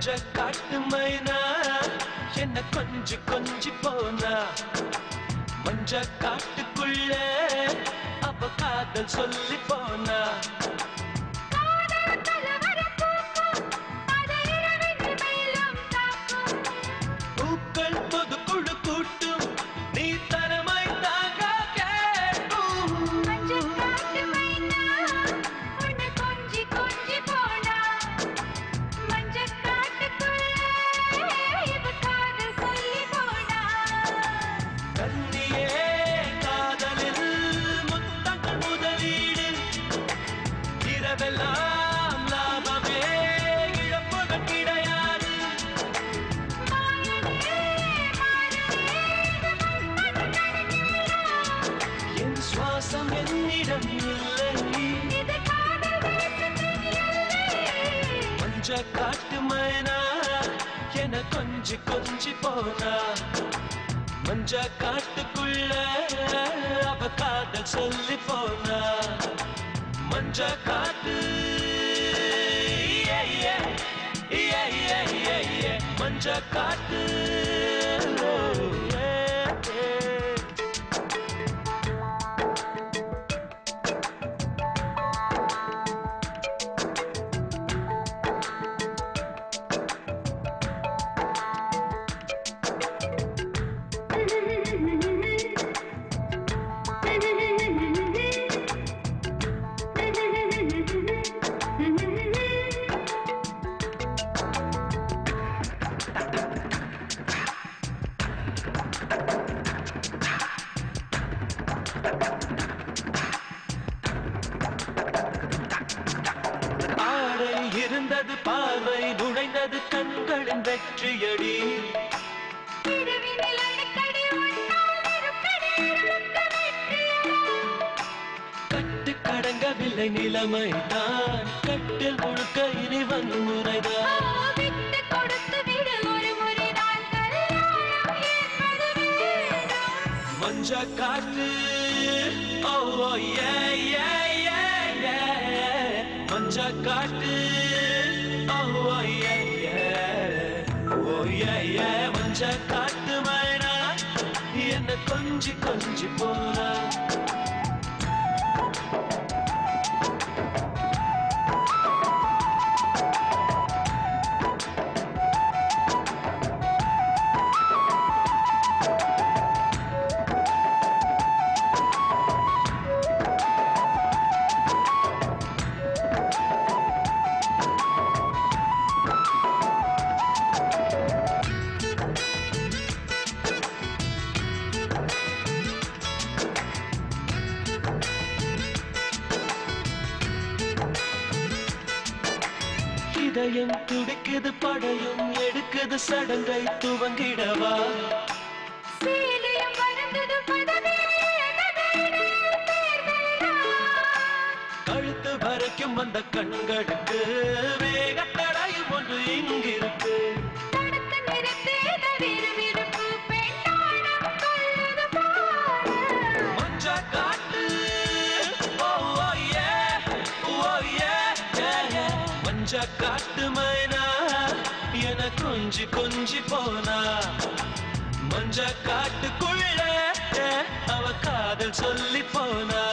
கொஞ்ச காட்டு மைனா என்ன கொஞ்சி கொஞ்சி போனா? மஞ்ச காட்டுக்குள்ள அவ காதல் சொல்லி போனா? சுவாசம் என்னிடம் இல்லை. இது காட்டு மைனா என கொஞ்சி கொஞ்சி போனா மஞ்ச காட்டுக்குள்ள அவ காதல் சொல்லி போனா Jakarta. Yeah, yeah, yeah, yeah, yeah, yeah, Manjakarta. இருந்தது பார்வை நுழைந்தது கண்களின் வெற்றியடி. கட்டு கடங்கவில்லை நிலைமை தான் கட்டில் முழுக்க இனி வன்முறைதான். மஞ்ச காட்டு ஓ ஏ ஏ ஏ ஏ மஞ்ச காட்டு கொஞ்சி கொஞ்சி இதயம் துடிக்குது படையும் எடுக்குது சடங்கை துவங்கிடவா. கழுத்து வரைக்கும் வந்த கண்களுக்கு வேகத்தடையும் ஒன்று இங்கிருக்கு கொஞ்சா காட்டு மைனா என கொஞ்சி கொஞ்சி போனா. மஞ்ச காட்டுக்குள்ள அவ காதல் சொல்லி போனா.